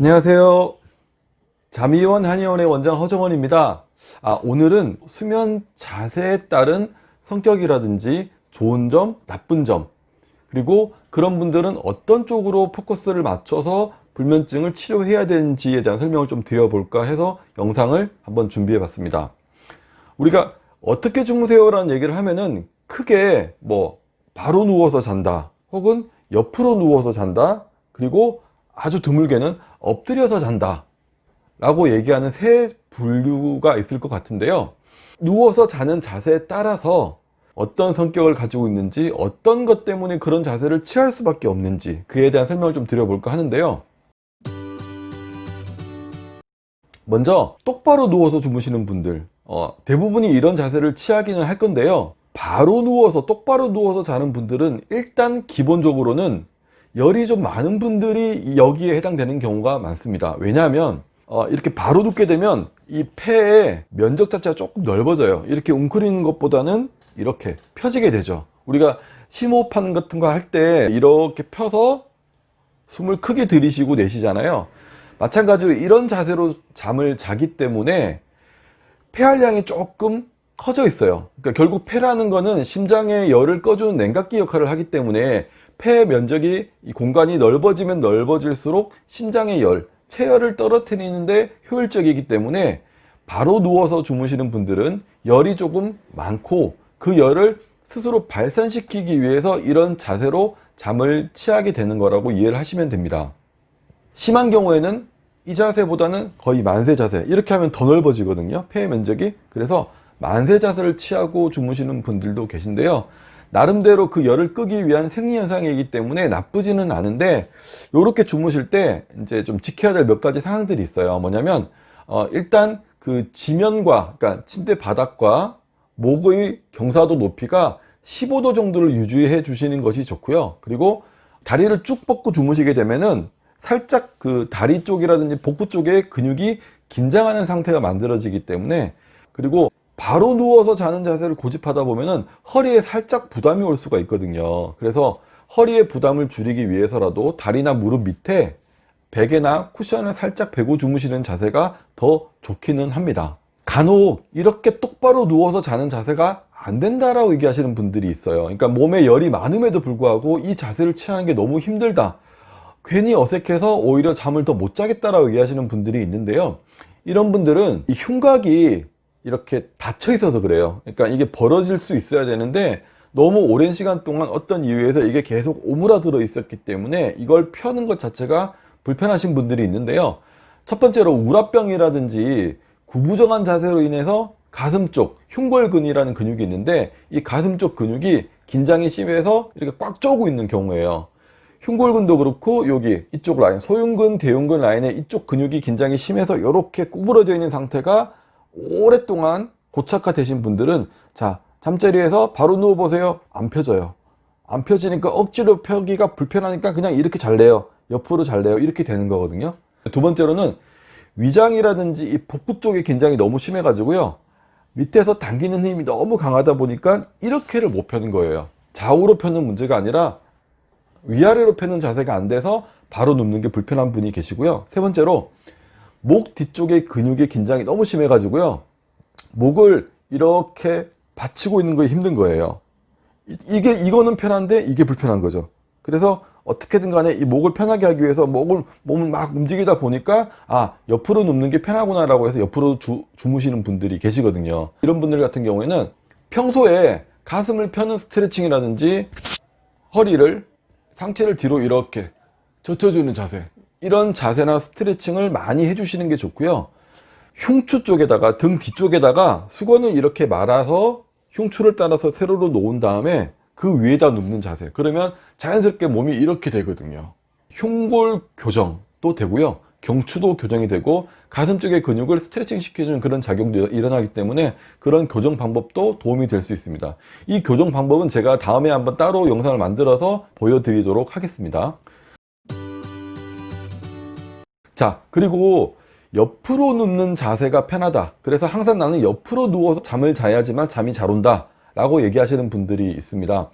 안녕하세요. 자미원 한의원의 원장 허정원입니다. 아, 오늘은 수면 자세에 따른 성격이라든지 좋은 점, 나쁜 점, 그리고 그런 분들은 어떤 쪽으로 포커스를 맞춰서 불면증을 치료해야 되는지에 대한 설명을 좀 드려볼까 해서 영상을 한번 준비해 봤습니다. 우리가 어떻게 주무세요 라는 얘기를 하면은 크게 뭐 바로 누워서 잔다 혹은 옆으로 누워서 잔다 그리고 아주 드물게는 엎드려서 잔다 라고 얘기하는 세 분류가 있을 것 같은데요. 누워서 자는 자세에 따라서 어떤 성격을 가지고 있는지 어떤 것 때문에 그런 자세를 취할 수밖에 없는지 그에 대한 설명을 좀 드려볼까 하는데요. 먼저 똑바로 누워서 주무시는 분들 어, 대부분이 이런 자세를 취하기는 할 건데요. 바로 누워서 똑바로 누워서 자는 분들은 일단 기본적으로는 열이 좀 많은 분들이 여기에 해당되는 경우가 많습니다. 왜냐하면 어, 이렇게 바로 눕게 되면 이 폐의 면적 자체가 조금 넓어져요. 이렇게 웅크리는 것보다는 이렇게 펴지게 되죠. 우리가 심호흡하는 같은 거 할 때 이렇게 펴서 숨을 크게 들이쉬고 내쉬잖아요. 마찬가지로 이런 자세로 잠을 자기 때문에 폐활량이 조금 커져 있어요. 그러니까 결국 폐라는 거는 심장의 열을 꺼주는 냉각기 역할을 하기 때문에 폐 면적이 이 공간이 넓어지면 넓어질수록 심장의 열, 체열을 떨어뜨리는데 효율적이기 때문에 바로 누워서 주무시는 분들은 열이 조금 많고 그 열을 스스로 발산시키기 위해서 이런 자세로 잠을 취하게 되는 거라고 이해를 하시면 됩니다. 심한 경우에는 이 자세보다는 거의 만세 자세 이렇게 하면 더 넓어지거든요. 폐의 면적이. 그래서 만세 자세를 취하고 주무시는 분들도 계신데요 나름대로 그 열을 끄기 위한 생리현상이기 때문에 나쁘지는 않은데 이렇게 주무실 때 이제 좀 지켜야 될 몇 가지 상황들이 있어요. 뭐냐면 어, 일단 그 지면과 그러니까 침대 바닥과 목의 경사도 높이가 15도 정도를 유지해 주시는 것이 좋고요. 그리고 다리를 쭉 뻗고 주무시게 되면은 살짝 그 다리 쪽이라든지 복부 쪽에 근육이 긴장하는 상태가 만들어지기 때문에 그리고 바로 누워서 자는 자세를 고집하다 보면은 허리에 살짝 부담이 올 수가 있거든요. 그래서 허리의 부담을 줄이기 위해서라도 다리나 무릎 밑에 베개나 쿠션을 살짝 베고 주무시는 자세가 더 좋기는 합니다. 간혹 이렇게 똑바로 누워서 자는 자세가 안 된다라고 얘기하시는 분들이 있어요. 그러니까 몸에 열이 많음에도 불구하고 이 자세를 취하는 게 너무 힘들다. 괜히 어색해서 오히려 잠을 더 못 자겠다라고 얘기하시는 분들이 있는데요. 이런 분들은 이 흉곽이 이렇게 닫혀 있어서 그래요. 그러니까 이게 벌어질 수 있어야 되는데 너무 오랜 시간 동안 어떤 이유에서 이게 계속 오므라들어 있었기 때문에 이걸 펴는 것 자체가 불편하신 분들이 있는데요. 첫 번째로 우라병이라든지 구부정한 자세로 인해서 가슴 쪽 흉골근이라는 근육이 있는데 이 가슴 쪽 근육이 긴장이 심해서 이렇게 꽉 쪼고 있는 경우예요. 흉골근도 그렇고 여기 이쪽 라인 소흉근 대흉근 라인에 이쪽 근육이 긴장이 심해서 이렇게 구부러져 있는 상태가 오랫동안 고착화 되신 분들은 자 잠자리에서 바로 누워 보세요. 안 펴져요. 안 펴지니까 억지로 펴기가 불편하니까 그냥 이렇게 잘래요. 옆으로 잘래요. 이렇게 되는 거거든요. 두 번째로는 위장이라든지 이 복부 쪽에 긴장이 너무 심해 가지고요. 밑에서 당기는 힘이 너무 강하다 보니까 이렇게를 못 펴는 거예요. 좌우로 펴는 문제가 아니라 위아래로 펴는 자세가 안 돼서 바로 눕는 게 불편한 분이 계시고요. 세 번째로 목 뒤쪽의 근육의 긴장이 너무 심해 가지고요. 목을 이렇게 받치고 있는 거에 힘든 거예요. 이- 이게 이거는 편한데 이게 불편한 거죠. 그래서 어떻게든 간에 이 목을 편하게 하기 위해서 목을 몸을 막 움직이다 보니까 아 옆으로 눕는 게 편하구나 라고 해서 옆으로 주, 주무시는 분들이 계시거든요. 이런 분들 같은 경우에는 평소에 가슴을 펴는 스트레칭이라든지 허리를 상체를 뒤로 이렇게 젖혀주는 자세 이런 자세나 스트레칭을 많이 해주시는 게 좋고요. 흉추 쪽에다가 등 뒤쪽에다가 수건을 이렇게 말아서 흉추를 따라서 세로로 놓은 다음에 그 위에다 눕는 자세. 그러면 자연스럽게 몸이 이렇게 되거든요. 흉골 교정도 되고요. 경추도 교정이 되고 가슴 쪽의 근육을 스트레칭 시켜주는 그런 작용도 일어나기 때문에 그런 교정 방법도 도움이 될 수 있습니다. 이 교정 방법은 제가 다음에 한번 따로 영상을 만들어서 보여드리도록 하겠습니다 자 그리고 옆으로 눕는 자세가 편하다. 그래서 항상 나는 옆으로 누워서 잠을 자야지만 잠이 잘 온다. 라고 얘기하시는 분들이 있습니다.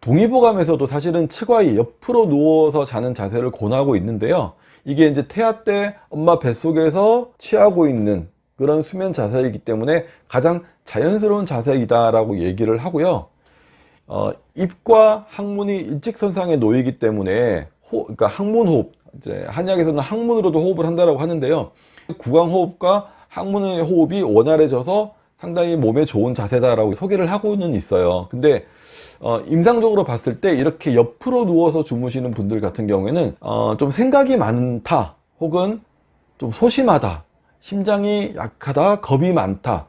동의보감에서도 사실은 측와이 옆으로 누워서 자는 자세를 권하고 있는데요. 이게 이제 태아 때 엄마 뱃속에서 취하고 있는 그런 수면 자세이기 때문에 가장 자연스러운 자세이다라고 얘기를 하고요. 어, 입과 항문이 일직선상에 놓이기 때문에 호, 그러니까 항문 호흡, 이제 한약에서는 항문으로도 호흡을 한다라고 하는데요. 구강 호흡과 항문의 호흡이 원활해져서 상당히 몸에 좋은 자세다라고 소개를 하고는 있어요. 근데 어, 임상적으로 봤을 때 이렇게 옆으로 누워서 주무시는 분들 같은 경우에는 어, 좀 생각이 많다 혹은 좀 소심하다 심장이 약하다 겁이 많다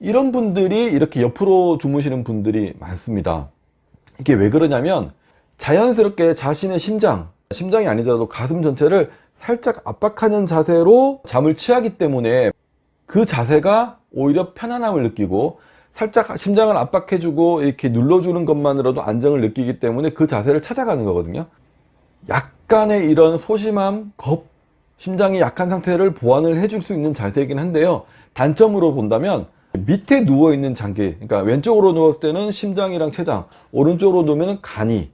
이런 분들이 이렇게 옆으로 주무시는 분들이 많습니다 이게 왜 그러냐면 자연스럽게 자신의 심장 심장이 아니더라도 가슴 전체를 살짝 압박하는 자세로 잠을 취하기 때문에 그 자세가 오히려 편안함을 느끼고 살짝 심장을 압박해주고 이렇게 눌러주는 것만으로도 안정을 느끼기 때문에 그 자세를 찾아가는 거거든요. 약간의 이런 소심함, 겁, 심장이 약한 상태를 보완을 해줄 수 있는 자세이긴 한데요. 단점으로 본다면 밑에 누워 있는 장기, 그러니까 왼쪽으로 누웠을 때는 심장이랑 췌장, 오른쪽으로 누우면 간이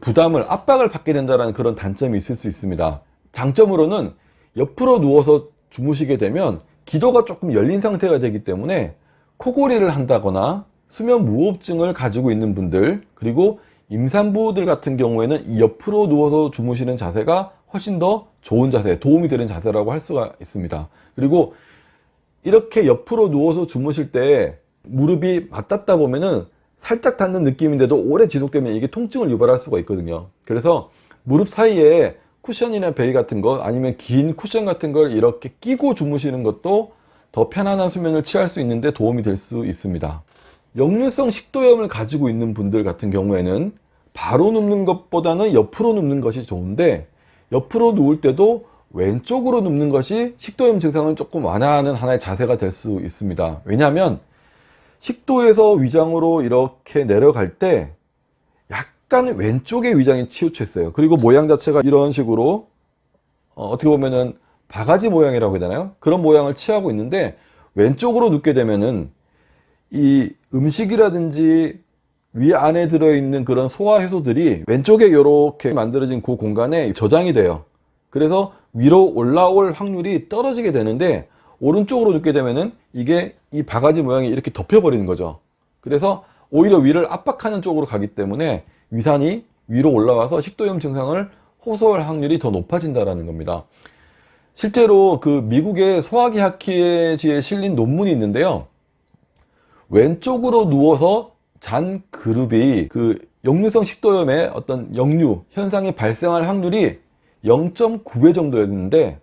부담을 압박을 받게 된다는 그런 단점이 있을 수 있습니다. 장점으로는 옆으로 누워서 주무시게 되면 기도가 조금 열린 상태가 되기 때문에 코골이를 한다거나 수면 무호흡증을 가지고 있는 분들 그리고 임산부들 같은 경우에는 이 옆으로 누워서 주무시는 자세가 훨씬 더 좋은 자세, 도움이 되는 자세라고 할 수가 있습니다. 그리고 이렇게 옆으로 누워서 주무실 때 무릎이 맞닿다 보면은 살짝 닿는 느낌인데도 오래 지속되면 이게 통증을 유발할 수가 있거든요. 그래서 무릎 사이에 쿠션이나 베일 같은 거 아니면 긴 쿠션 같은 걸 이렇게 끼고 주무시는 것도 더 편안한 수면을 취할 수 있는데 도움이 될 수 있습니다. 역류성 식도염을 가지고 있는 분들 같은 경우에는 바로 눕는 것보다는 옆으로 눕는 것이 좋은데 옆으로 누울 때도 왼쪽으로 눕는 것이 식도염 증상을 조금 완화하는 하나의 자세가 될 수 있습니다. 왜냐하면 식도에서 위장으로 이렇게 내려갈 때 약간 왼쪽에 위장이 치우쳐 있어요. 그리고 모양 자체가 이런 식으로 어, 어떻게 보면은 바가지 모양이라고 해야 되나요? 그런 모양을 취하고 있는데 왼쪽으로 눕게 되면은 이 음식이라든지 위 안에 들어있는 그런 소화 해소들이 왼쪽에 이렇게 만들어진 그 공간에 저장이 돼요. 그래서 위로 올라올 확률이 떨어지게 되는데 오른쪽으로 눕게 되면은 이게 이 바가지 모양이 이렇게 덮여버리는 거죠. 그래서 오히려 위를 압박하는 쪽으로 가기 때문에 위산이 위로 올라와서 식도염 증상을 호소할 확률이 더 높아진다라는 겁니다. 실제로 그 미국의 소화기 학회지에 실린 논문이 있는데요. 왼쪽으로 누워서 잔 그룹이 그 역류성 식도염의 어떤 역류 현상이 발생할 확률이 0.9배 정도였는데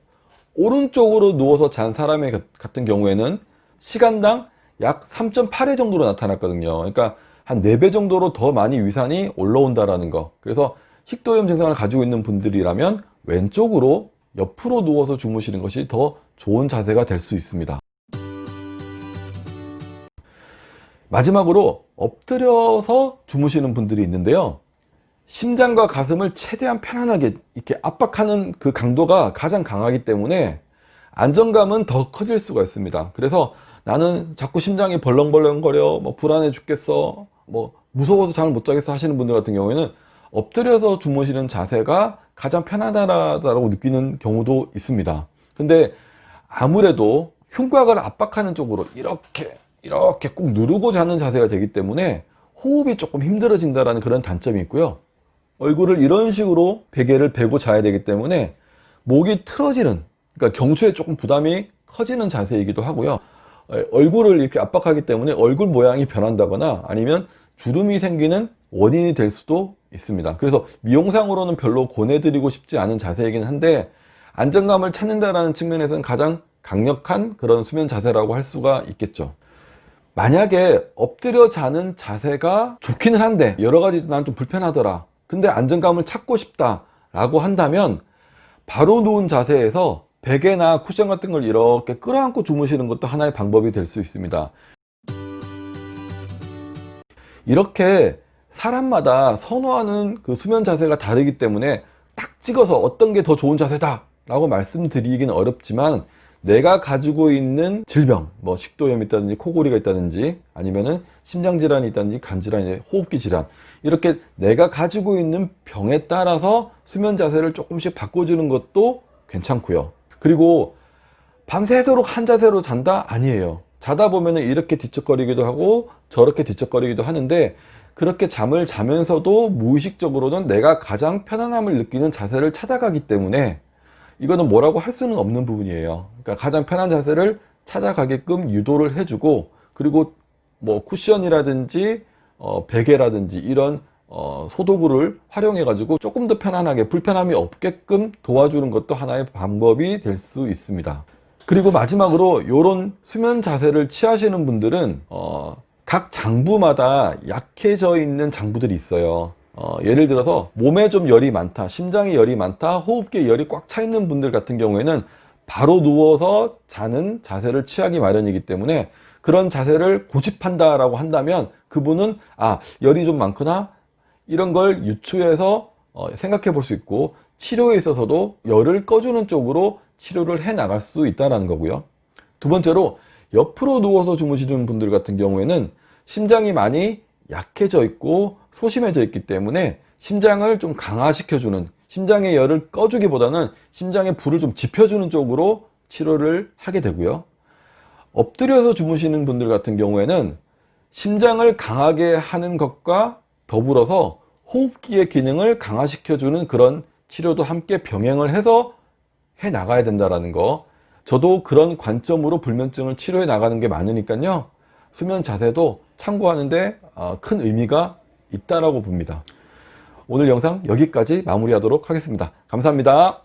오른쪽으로 누워서 잔 사람의 같은 경우에는 시간당 약 3.8회 정도로 나타났거든요. 그러니까 한 4배 정도로 더 많이 위산이 올라온다라는 거. 그래서 식도염 증상을 가지고 있는 분들이라면 왼쪽으로 옆으로 누워서 주무시는 것이 더 좋은 자세가 될 수 있습니다. 마지막으로 엎드려서 주무시는 분들이 있는데요. 심장과 가슴을 최대한 편안하게 이렇게 압박하는 그 강도가 가장 강하기 때문에 안정감은 더 커질 수가 있습니다. 그래서 나는 자꾸 심장이 벌렁벌렁거려, 뭐 불안해 죽겠어, 뭐 무서워서 잠을 못 자겠어 하시는 분들 같은 경우에는 엎드려서 주무시는 자세가 가장 편하다라고 느끼는 경우도 있습니다. 근데 아무래도 흉곽을 압박하는 쪽으로 이렇게 이렇게 꾹 누르고 자는 자세가 되기 때문에 호흡이 조금 힘들어진다라는 그런 단점이 있고요. 얼굴을 이런 식으로 베개를 베고 자야 되기 때문에 목이 틀어지는 그러니까 경추에 조금 부담이 커지는 자세이기도 하고요. 얼굴을 이렇게 압박하기 때문에 얼굴 모양이 변한다거나 아니면 주름이 생기는 원인이 될 수도 있습니다. 그래서 미용상으로는 별로 권해드리고 싶지 않은 자세이긴 한데 안정감을 찾는다라는 측면에서는 가장 강력한 그런 수면 자세라고 할 수가 있겠죠. 만약에 엎드려 자는 자세가 좋기는 한데 여러 가지 난 좀 불편하더라. 근데 안정감을 찾고 싶다 라고 한다면 바로 누운 자세에서 베개나 쿠션 같은 걸 이렇게 끌어안고 주무시는 것도 하나의 방법이 될 수 있습니다. 이렇게 사람마다 선호하는 그 수면 자세가 다르기 때문에 딱 찍어서 어떤 게 더 좋은 자세다 라고 말씀드리기는 어렵지만 내가 가지고 있는 질병, 뭐 식도염이 있다든지 코골이가 있다든지 아니면은 심장질환이 있다든지 간질환이 호흡기 질환 이렇게 내가 가지고 있는 병에 따라서 수면 자세를 조금씩 바꿔주는 것도 괜찮고요. 그리고 밤새도록 한 자세로 잔다? 아니에요. 자다 보면은 이렇게 뒤척거리기도 하고 저렇게 뒤척거리기도 하는데 그렇게 잠을 자면서도 무의식적으로는 내가 가장 편안함을 느끼는 자세를 찾아가기 때문에 이거는 뭐라고 할 수는 없는 부분이에요. 그러니까 가장 편한 자세를 찾아가게끔 유도를 해주고 그리고 뭐 쿠션이라든지 어, 베개라든지 이런 어, 소도구를 활용해 가지고 조금 더 편안하게 불편함이 없게끔 도와주는 것도 하나의 방법이 될 수 있습니다. 그리고 마지막으로 이런 수면 자세를 취하시는 분들은 어, 각 장부마다 약해져 있는 장부들이 있어요. 어, 예를 들어서 몸에 좀 열이 많다, 심장에 열이 많다, 호흡기에 열이 꽉 차 있는 분들 같은 경우에는 바로 누워서 자는 자세를 취하기 마련이기 때문에 그런 자세를 고집한다라고 한다면 그분은 아 열이 좀 많구나 이런 걸 유추해서 어, 생각해 볼 수 있고 치료에 있어서도 열을 꺼주는 쪽으로 치료를 해 나갈 수 있다라는 거고요. 두 번째로 옆으로 누워서 주무시는 분들 같은 경우에는 심장이 많이 약해져 있고 소심해져 있기 때문에 심장을 좀 강화시켜주는 심장의 열을 꺼주기보다는 심장의 불을 좀 지펴주는 쪽으로 치료를 하게 되고요. 엎드려서 주무시는 분들 같은 경우에는 심장을 강하게 하는 것과 더불어서 호흡기의 기능을 강화시켜주는 그런 치료도 함께 병행을 해서 해 나가야 된다라는 거. 저도 그런 관점으로 불면증을 치료해 나가는 게 많으니까요. 수면 자세도 참고하는데 어, 큰 의미가 있다라고 봅니다. 오늘 영상 여기까지 마무리하도록 하겠습니다. 감사합니다.